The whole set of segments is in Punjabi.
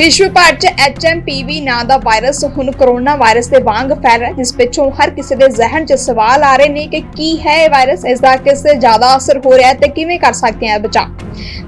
ਵਿਸ਼ਵ ਭਰ 'ਚ HMPV ਨਾਂ ਦਾ ਵਾਇਰਸ ਹੁਣ ਕਰੋਨਾ ਵਾਇਰਸ ਦੇ ਵਾਂਗ ਫੈਲ ਰਿਹਾ ਜਿਸ ਪਿੱਛੋਂ ਹਰ ਕਿਸੇ ਦੇ ਜ਼ਿਹਨ 'ਚ ਸਵਾਲ ਆ ਰਹੇ ਨੇ ਕਿ ਕੀ ਹੈ ਇਹ ਵਾਇਰਸ ਇਸ ਦਾ ਕਿਸ ਜ਼ਿਆਦਾ ਅਸਰ ਹੋ ਰਿਹਾ ਹੈ ਤੇ ਕਿਵੇਂ ਕਰ ਸਕਦੇ ਹਾਂ ਇਹ ਬਚਾਅ?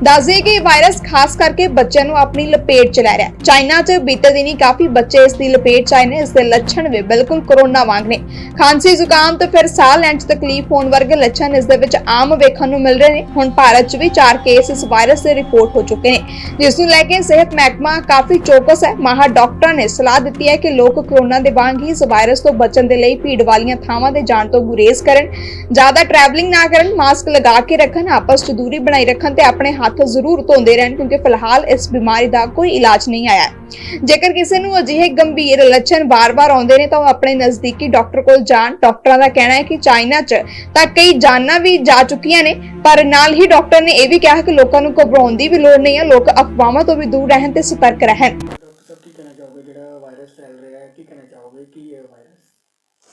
ਦੱਸਦੇ ਕਿ ਇਹ ਵਾਇਰਸ ਖਾਸ ਕਰਕੇ ਬੱਚਿਆਂ ਨੂੰ ਆਪਣੀ ਲਪੇਟ 'ਚ ਲੈ ਰਿਹਾ ਹੈ। ਚਾਈਨਾ 'ਚ ਬੀਤੇ ਦਿਨੀ ਕਾਫੀ ਬੱਚੇ ਇਸ ਦੀ ਲਪੇਟ 'ਚ ਆਏ ਨੇ, ਇਸ ਦੇ ਲੱਛਣ ਵੀ ਬਿਲਕੁਲ ਕਰੋਨਾ ਵਾਂਗ ਨੇ। ਖਾਂਸੀ ਜ਼ੁਕਾਮ ਤੇ ਫਿਰ ਸਾਹ ਲੈਣ 'ਚ ਤਕਲੀਫ ਹੋਣ ਵਰਗੇ ਲੱਛਣ ਇਸ ਦੇ ਵਿੱਚ ਆਮ ਵੇਖਣ ਨੂੰ ਮਿਲ ਰਹੇ ਨੇ। ਹੁਣ ਭਾਰਤ 'ਚ ਵੀ 4 ਕੇਸ ਇਸ ਵਾਇਰਸ ਦੇ ਰਿਪੋਰਟ ਹੋ ਚੁੱਕੇ ਨੇ। ਜਿਸ ਨੂੰ ਲੈ ਕੇ ਸਿਹਤ ਮਹਿਕਮਾ ਕਾਫੀ ਚੌਕਸ ਹੈ। ਮਾਹਰ ਡਾਕਟਰਾਂ ਨੇ ਸਲਾਹ ਦਿੱਤੀ ਹੈ ਕਿ ਲੋਕ ਕਰੋਨਾ ਦੇ ਵਾਂਗ ਹੀ ਇਸ ਵਾਇਰਸ ਤੋਂ ਬਚਣ ਦੇ ਲਈ ਭੀੜ ਵਾਲੀਆਂ ਥਾਵਾਂ ਤੇ ਜਾਣ ਤੋਂ ਗੁਰੇਜ਼ ਕਰਨ, ਜ਼ਿਆਦਾ ਟਰੈਵਲਿੰਗ ਨਾ ਕਰਨ ਮਾਸਕ ਲਗਾ ਕੇ ਰੱਖਣ, ਆਪਸ 'ਚ ਦੂਰੀ ਬਣਾਈ ਰੱਖਣ ਤੇ ਆਪਣੇ ਹੱਥ ਜ਼ਰੂਰ ਧੋਂਦੇ ਰਹਿਣ ਕਿਉਂਕਿ ਫਿਲਹਾਲ ਇਸ ਬਿਮਾਰੀ ਦਾ ਕੋਈ ਇਲਾਜ ਨਹੀਂ ਆਇਆ। ਹੈ। ਜੇਕਰ ਕਿਸੇ ਨੂੰ ਅਜਿਹੇ ਗੰਭੀਰ ਲੱਛਣ ਬਾਰ-ਬਾਰ ਆਉਂਦੇ ਨੇ ਤਾਂ ਉਹ ਆਪਣੇ ਨਜ਼ਦੀਕੀ ਡਾਕਟਰ ਕੋਲ ਜਾਣ। ਡਾਕਟਰਾਂ ਦਾ ਕਹਿਣਾ ਹੈ ਕਿ ਚਾਈਨਾ 'ਚ ਤਾਂ ਕਈ ਜਾਨਾਂ ਵੀ ਜਾ ਚੁੱਕੀਆਂ ਨੇ ਪਰ ਨਾਲ ਹੀ ਡਾਕਟਰ ਨੇ ਇਹ ਵੀ ਕਿਹਾ ਕਿ ਲੋਕਾਂ ਨੂੰ ਘਬਰਾਉਣ ਦੀ ਵੀ ਲੋੜ ਨਹੀਂ ਹੈ। ਲੋਕ ਅਫਵਾਹਾਂ ਤੋਂ ਵੀ ਦੂਰ ਰਹਿਣ ਤੇ ਸਤਰਕ ਰਹਿਣ। ਡਾਕਟਰ ਸਾਹਿਬ ਕੀ ਕਹਿਣਾ ਚਾਹੋਗੇ? ਜਿਹੜਾ ਵਾਇਰਸ ਫੈਲ ਰਿਹਾ ਹੈ ਕੀ ਕਹਿਣਾ ਚਾਹੋਗੇ? ਕੀ ਹੈ ਵਾਇਰਸ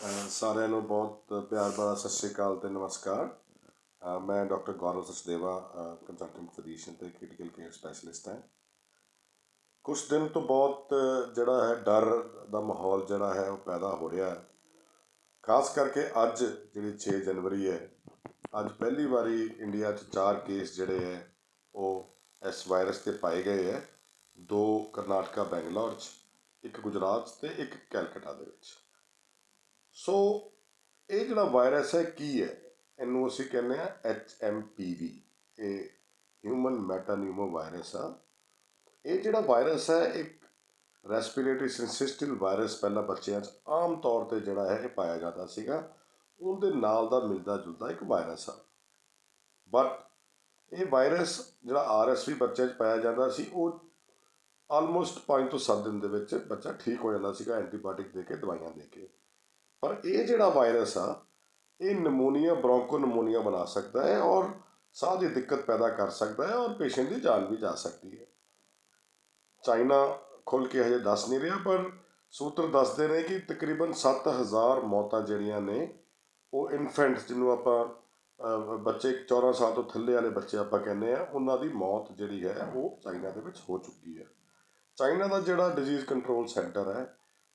ਅਹ ਸਾਰਿਆਂ ਨੂੰ ਬਹੁਤ ਪਿਆਰ ਭਰਾ ਸਤਿ ਸ਼੍ਰੀ ਅਕਾਲ ਤੇ ਨਮਸਕਾਰ। ਮੈਂ doctor Gaurav Sachdeva consultant physician ਤੇ ਕ੍ਰਿਟੀਕਲ ਕੇਅਰ ਸਪੈਸ਼ਲਿਸਟ ਹਾਂ। ਕੁਝ ਦਿਨ ਤੋਂ ਬਹੁਤ ਜਿਹੜਾ ਹੈ ਡਰ ਦਾ ਮਾਹੌਲ ਜਿਹੜਾ ਹੈ ਉਹ ਪੈਦਾ ਹੋ ਰਿਹਾ ਹੈ। ਖਾਸ ਕਰਕੇ ਅੱਜ ਜਿਹੜੀ 6 ਜਨਵਰੀ ਹੈ, ਅੱਜ ਪਹਿਲੀ ਵਾਰੀ ਇੰਡੀਆ 'ਚ ਚਾਰ ਕੇਸ ਜਿਹੜੇ ਹੈ, ਉਹ ਇਸ ਵਾਇਰਸ ਤੇ ਪਾਏ ਗਏ ਹੈ। ਦੋ ਕਰਨਾਟਕਾ, ਬੈਂਗਲੌਰ 'ਚ, ਇੱਕ ਗੁਜਰਾਤ 'ਚ ਤੇ ਇੱਕ ਕੈਲਕਟਾ ਦੇ ਵਿੱਚ। ਸੋ ਇਹ ਜਿਹੜਾ ਵਾਇਰਸ ਹੈ, ਕੀ ਹੈ? ਇਹਨੂੰ ਅਸੀਂ ਕਹਿੰਦੇ ਆ HMPV ਇਹ ਹਿਊਮਨ ਮੈਟਾਨਿਊਮੋ ਵਾਇਰਸ ਆ ਇਹ ਜਿਹੜਾ ਵਾਇਰਸ ਹੈ ਇੱਕ ਰੈਸਪੀਰੇਟਰੀ ਸਿੰਸਿਸਟਿਲ ਵਾਇਰਸ ਪਹਿਲਾਂ ਬੱਚਿਆਂ 'ਚ ਆਮ ਤੌਰ ਤੇ ਜਿਹੜਾ ਹੈ ਇਹ ਪਾਇਆ ਜਾਂਦਾ ਸੀਗਾ ਉਹਦੇ ਨਾਲ ਦਾ ਮਿਲਦਾ ਜੁਲਦਾ ਇੱਕ ਵਾਇਰਸ ਆ ਬਟ ਇਹ ਵਾਇਰਸ ਜਿਹੜਾ ਆਰਐਸਵੀ ਬੱਚਿਆਂ 'ਚ ਪਾਇਆ ਜਾਂਦਾ ਸੀ ਉਹ ਆਲਮੋਸਟ 5 ਤੋਂ 7 ਦਿਨ ਦੇ ਵਿੱਚ ਬੱਚਾ ਠੀਕ ਹੋ ਜਾਂਦਾ ਸੀਗਾ ਐਂਟੀਬਾਇਓਟਿਕ ਦੇ ਕੇ ਦਵਾਈਆਂ ਦੇ ਕੇ ਪਰ ਇਹ ਜਿਹੜਾ ਵਾਇਰਸ ਆ ਇਹ ਨਮੂਨੀਆ, ਬ੍ਰੋਂਕੋ ਨਮੂਨੀਆ ਬਣਾ ਸਕਦਾ ਹੈ ਔਰ ਸਾਹ ਦੀ ਦਿੱਕਤ ਪੈਦਾ ਕਰ ਸਕਦਾ ਹੈ ਔਰ ਪੇਸ਼ੈਂਟ ਦੀ ਜਾਨ ਵੀ ਜਾ ਸਕਦੀ ਹੈ। ਚਾਈਨਾ ਖੁੱਲ ਕੇ ਹਜੇ ਦੱਸ ਨਹੀਂ ਰਿਹਾ, ਪਰ ਸੂਤਰ ਦੱਸਦੇ ਨੇ ਕਿ ਤਕਰੀਬਨ 7000 ਮੌਤਾਂ ਜਿਹੜੀਆਂ ਨੇ, ਉਹ ਇਨਫੈਂਟ ਜਿਹਨੂੰ ਆਪਾਂ ਬੱਚੇ 14 ਸਾਲ ਤੋਂ ਥੱਲੇ ਵਾਲੇ ਬੱਚੇ ਆਪਾਂ ਕਹਿੰਦੇ ਆ ਉਹਨਾਂ ਦੀ ਮੌਤ ਜਿਹੜੀ ਹੈ, ਉਹ ਚਾਈਨਾ ਦੇ ਵਿੱਚ ਹੋ ਚੁੱਕੀ ਹੈ। ਚਾਈਨਾ ਦਾ ਜਿਹੜਾ ਡਿਜ਼ੀਜ਼ ਕੰਟਰੋਲ ਸੈਂਟਰ ਹੈ,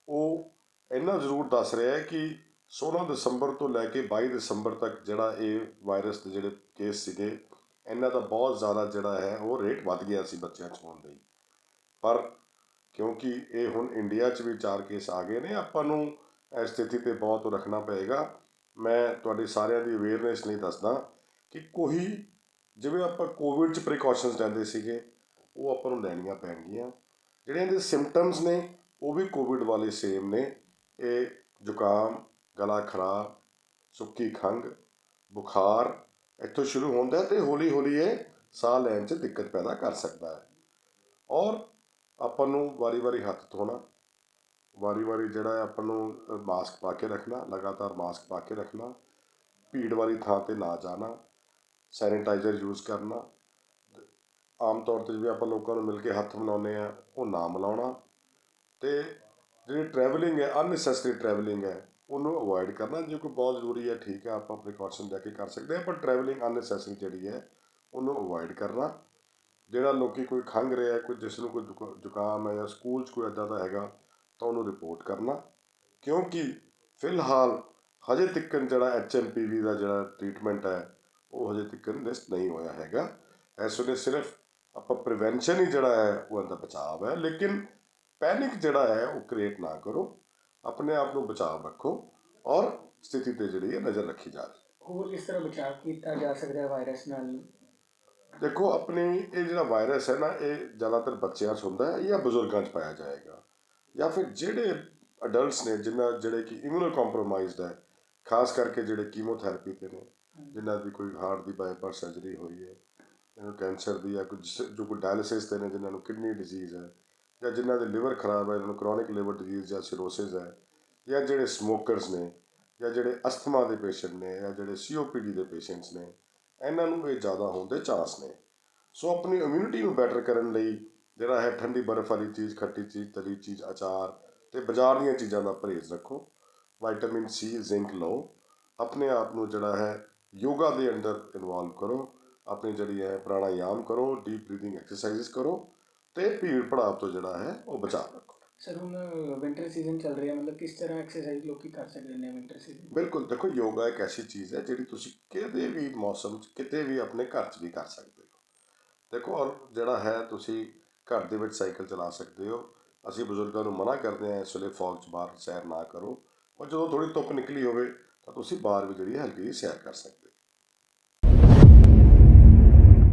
ਉਹ ਇੰਨਾ ਜ਼ਰੂਰ ਦੱਸ ਰਿਹਾ ਹੈ ਕਿ 16 ਦਸੰਬਰ ਤੋਂ ਲੈ ਕੇ 22 ਦਸੰਬਰ ਤੱਕ ਜਿਹੜਾ ਇਹ ਵਾਇਰਸ ਦੇ ਜਿਹੜੇ ਕੇਸ ਸੀਗੇ, ਇਹਨਾਂ ਦਾ ਬਹੁਤ ਜ਼ਿਆਦਾ ਜਿਹੜਾ ਹੈ ਉਹ ਰੇਟ ਵੱਧ ਗਿਆ ਸੀ ਬੱਚਿਆਂ 'ਚ ਹੋਣ ਲਈ। ਪਰ ਕਿਉਂਕਿ ਇਹ ਹੁਣ ਇੰਡੀਆ 'ਚ ਵੀ ਚਾਰ ਕੇਸ ਆ ਗਏ ਨੇ, ਆਪਾਂ ਨੂੰ ਇਸ ਸਥਿਤੀ ਤੇ ਬਹੁਤ ਰੱਖਣਾ ਪਏਗਾ। ਮੈਂ ਤੁਹਾਡੀ ਸਾਰਿਆਂ ਦੀ ਅਵੇਅਰਨੈਸ ਲਈ ਦੱਸਦਾ ਕਿ ਕੋਈ ਜਿਵੇਂ ਆਪਾਂ ਕੋਵਿਡ 'ਚ ਪ੍ਰੀਕਾਸ਼ਨਸ ਲੈਂਦੇ ਸੀਗੇ, ਉਹ ਆਪਾਂ ਨੂੰ ਲੈਣੀਆਂ ਪੈਣਗੀਆਂ। ਜਿਹੜੇ ਇਹਦੇ ਸਿੰਪਟਮਸ ਨੇ, ਉਹ ਵੀ ਕੋਵਿਡ ਵਾਲੇ ਸੇਮ ਨੇ। ਇਹ ਜ਼ੁਕਾਮ ਗਲਾ ਖਰਾਬ ਸੁੱਕੀ ਖੰਘ, ਬੁਖਾਰ, ਇੱਥੋਂ ਸ਼ੁਰੂ ਹੁੰਦਾ ਹੈ ਤੇ ਹੌਲੀ ਹੌਲੀ ਇਹ ਸਾਹ ਲੈਣ 'ਚ ਦਿੱਕਤ ਪੈਦਾ ਕਰ ਸਕਦਾ ਹੈ। ਔਰ ਆਪਾਂ ਨੂੰ ਵਾਰੀ-ਵਾਰੀ ਹੱਥ ਧੋਣਾ, ਵਾਰੀ-ਵਾਰੀ ਜਿਹੜਾ ਆਪਾਂ ਨੂੰ ਮਾਸਕ ਪਾ ਕੇ ਰੱਖਣਾ, ਲਗਾਤਾਰ ਮਾਸਕ ਪਾ ਕੇ ਰੱਖਣਾ, ਭੀੜ ਵਾਲੀ ਥਾਂ ਤੇ ਨਾ ਜਾਣਾ, ਸੈਨੀਟਾਈਜ਼ਰ ਯੂਜ਼ ਕਰਨਾ, ਆਮ ਤੌਰ ਤੇ ਜਿਵੇਂ ਆਪਾਂ ਲੋਕਾਂ ਨੂੰ ਮਿਲ ਕੇ ਹੱਥ ਮਿਲਾਉਂਦੇ ਆ ਉਹ ਨਾ ਮਿਲਾਉਣਾ, ਤੇ ਜਿਹੜੀ ਟਰੈਵਲਿੰਗ ਹੈ, ਅਨਨੈਸੈਸਰੀ ਟਰੈਵਲਿੰਗ ਹੈ ਉਹਨੂੰ ਅਵੋਇਡ ਕਰਨਾ, ਜੇ ਕੋਈ ਬਹੁਤ ਜ਼ਰੂਰੀ ਹੈ, ਠੀਕ ਹੈ, ਆਪਾਂ ਪ੍ਰੀਕਾਸ਼ਨ ਲੈ ਕੇ ਕਰ ਸਕਦੇ ਹਾਂ, ਪਰ ਟਰੈਵਲਿੰਗ ਅਨਨੈਸੈਸਰੀ ਜਿਹੜੀ ਹੈ, ਉਹਨੂੰ ਅਵੋਇਡ ਕਰਨਾ। ਜਿਹੜਾ ਲੋਕੀ ਕੋਈ ਖੰਘ ਰਿਹਾ ਕੋਈ ਜਿਸ ਨੂੰ ਕੋਈ ਜ਼ੁਕਾ- ਜ਼ੁਕਾਮ ਹੈ ਜਾਂ ਸਕੂਲ 'ਚ ਕੋਈ ਇੱਦਾਂ ਦਾ ਹੈਗਾ, ਤਾਂ ਉਹਨੂੰ ਰਿਪੋਰਟ ਕਰਨਾ। ਕਿਉਂਕਿ ਫਿਲਹਾਲ ਹਜੇ ਤੱਕ ਜਿਹੜਾ ਐਚਐਮਪੀਵੀ ਦਾ ਜਿਹੜਾ ਟ੍ਰੀਟਮੈਂਟ ਹੈ, ਉਹ ਹਜੇ ਤੱਕ ਲਿਸਟ ਨਹੀਂ ਹੋਇਆ ਹੈਗਾ। ਇਸ ਵੇਲੇ ਸਿਰਫ ਆਪਾਂ ਪ੍ਰੀਵੈਂਸ਼ਨ ਹੀ ਜਿਹੜਾ ਹੈ, ਉਹ ਇਹਦਾ ਬਚਾਅ ਹੈ। ਲੇਕਿਨ ਪੈਨਿਕ ਜਿਹੜਾ ਹੈ, ਉਹ ਕ੍ਰੀਏਟ ਨਾ ਕਰੋ। ਆਪਣੇ ਆਪ ਨੂੰ ਬਚਾਅ ਰੱਖੋ ਔਰ ਸਥਿਤੀ ਤੇ ਜਿਹੜੀ ਹੈ ਨਜ਼ਰ ਰੱਖੀ ਜਾਵੇ। ਹੋਰ ਕਿਸ ਤਰ੍ਹਾਂ ਬਚਾਅ ਕੀਤਾ ਜਾ ਸਕਦਾ ਹੈ ਵਾਇਰਸ ਨਾਲ? ਦੇਖੋ ਆਪਣੀ ਇਹ ਜਿਹੜਾ ਵਾਇਰਸ ਹੈ ਨਾ ਇਹ ਜ਼ਿਆਦਾਤਰ ਬੱਚਿਆਂ 'ਚ ਹੁੰਦਾ ਹੈ ਜਾਂ ਬਜ਼ੁਰਗਾਂ 'ਚ ਪਾਇਆ ਜਾਏਗਾ ਜਾਂ ਫਿਰ ਜਿਹੜੇ ਅਡਲਟਸ ਨੇ ਜਿਨ੍ਹਾਂ ਜਿਹੜੇ ਕਿ ਇਮਿਊਨੋ ਕੰਪਰੋਮਾਈਜ਼ਡ ਹੈ ਖਾਸ ਕਰਕੇ ਜਿਹੜੇ ਕੀਮੋਥੈਰੇਪੀ ਤੇ ਨੇ ਜਿਨ੍ਹਾਂ ਦੀ ਕੋਈ ਹਾਰਟ ਦੀ ਬਾਈਪਾਸ ਸਰਜਰੀ ਹੋਈ ਹੈ ਜਿਹਨੂੰ ਕੈਂਸਰ ਦੀ ਜਾਂ ਕੁਝ ਜੋ ਕੋਈ ਡਾਇਲਿਸਿਸ ਤੇ ਨੇ ਜਿਨ੍ਹਾਂ ਨੂੰ ਕਿਡਨੀ ਡਿਜ਼ੀਜ਼ ਹੈ ਜਾਂ ਜਿਨ੍ਹਾਂ ਦੇ ਲਿਵਰ ਖਰਾਬ ਹੈ ਜਿਹਨਾਂ ਨੂੰ ਕਰੋਨਿਕ ਲਿਵਰ ਡਿਜ਼ੀਜ਼ ਜਾਂ ਸਿਰੋਸਿਸ ਹੈ, ਜਾਂ ਜਿਹੜੇ ਸਮੋਕਰਸ ਨੇ, ਜਾਂ ਜਿਹੜੇ ਅਸਥਮਾ ਦੇ ਪੇਸ਼ੈਂਟ ਨੇ, ਜਾਂ ਜਿਹੜੇ ਸੀਓਪੀਡੀ ਦੇ ਪੇਸ਼ੈਂਟਸ ਨੇ, ਇਹਨਾਂ ਨੂੰ ਇਹ ਜ਼ਿਆਦਾ ਹੋਣ ਦੇ ਚਾਂਸ ਨੇ। ਸੋ ਆਪਣੀ ਇਮਿਊਨਿਟੀ ਨੂੰ ਬੈਟਰ ਕਰਨ ਲਈ ਜਿਹੜਾ ਹੈ ਠੰਡੀ ਬਰਫ਼ ਵਾਲੀ ਚੀਜ਼, ਖੱਟੀ ਚੀਜ਼ ਤਲੀ ਚੀਜ਼, ਅਚਾਰ ਤੇ ਬਾਜ਼ਾਰ ਦੀਆਂ ਚੀਜ਼ਾਂ ਦਾ ਪਰਹੇਜ਼ ਰੱਖੋ। ਵਿਟਾਮਿਨ ਸੀ ਜ਼ਿੰਕ ਲਓ। ਆਪਣੇ ਆਪ ਨੂੰ ਜਿਹੜਾ ਹੈ ਯੋਗਾ ਦੇ ਅੰਦਰ ਇਨਵੋਲਵ ਕਰੋ। ਆਪਣੀ ਜਿਹੜੀ ਹੈ ਪ੍ਰਾਣਾਯਾਮ ਕਰੋ ਡੀਪ ਬਰੀਥਿੰਗ ਐਕਸਰਸਾਈਜ਼ ਕਰੋ। ਤੇ ਭੀੜ ਭੜਾਵ ਤੋਂ ਜਿਹੜਾ ਹੈ ਉਹ ਬਚਾਅ ਰੱਖੋ। ਸਰ ਹੁਣ ਵਿੰਟਰ ਸੀਜ਼ਨ ਚੱਲ ਰਿਹਾ ਮਤਲਬ ਕਿਸ ਤਰ੍ਹਾਂ ਐਕਸਰਸਾਈਜ਼ ਲੋਕੀ ਕਰ ਸਕਦੇ ਨੇ ਵਿੰਟਰ ਸੀਜ਼ਨ ਬਿਲਕੁਲ ਦੇਖੋ ਯੋਗਾ ਇੱਕ ਐਸੀ ਚੀਜ਼ ਹੈ ਜਿਹੜੀ ਤੁਸੀਂ ਕਿਤੇ ਵੀ ਮੌਸਮ 'ਚ ਕਿਤੇ ਵੀ ਆਪਣੇ ਘਰ 'ਚ ਵੀ ਕਰ ਸਕਦੇ ਹੋ। ਦੇਖੋ ਔਰ ਜਿਹੜਾ ਹੈ ਤੁਸੀਂ ਘਰ ਦੇ ਵਿੱਚ ਸਾਈਕਲ ਚਲਾ ਸਕਦੇ ਹੋ। ਅਸੀਂ ਬਜ਼ੁਰਗਾਂ ਨੂੰ ਮਨਾ ਕਰਦੇ ਹਾਂ ਇਸ ਵੇਲੇ ਫੌਗ 'ਚ ਬਾਹਰ ਸੈਰ ਨਾ ਕਰੋ। ਪਰ ਜਦੋਂ ਥੋੜੀ ਧੁੱਪ ਨਿਕਲੀ ਹੋਵੇ ਤਾਂ ਤੁਸੀਂ ਬਾਹਰ ਵੀ ਜਿਹੜੀ ਹਲਕੀ ਸੈਰ ਕਰ ਸਕਦੇ ਹੋ।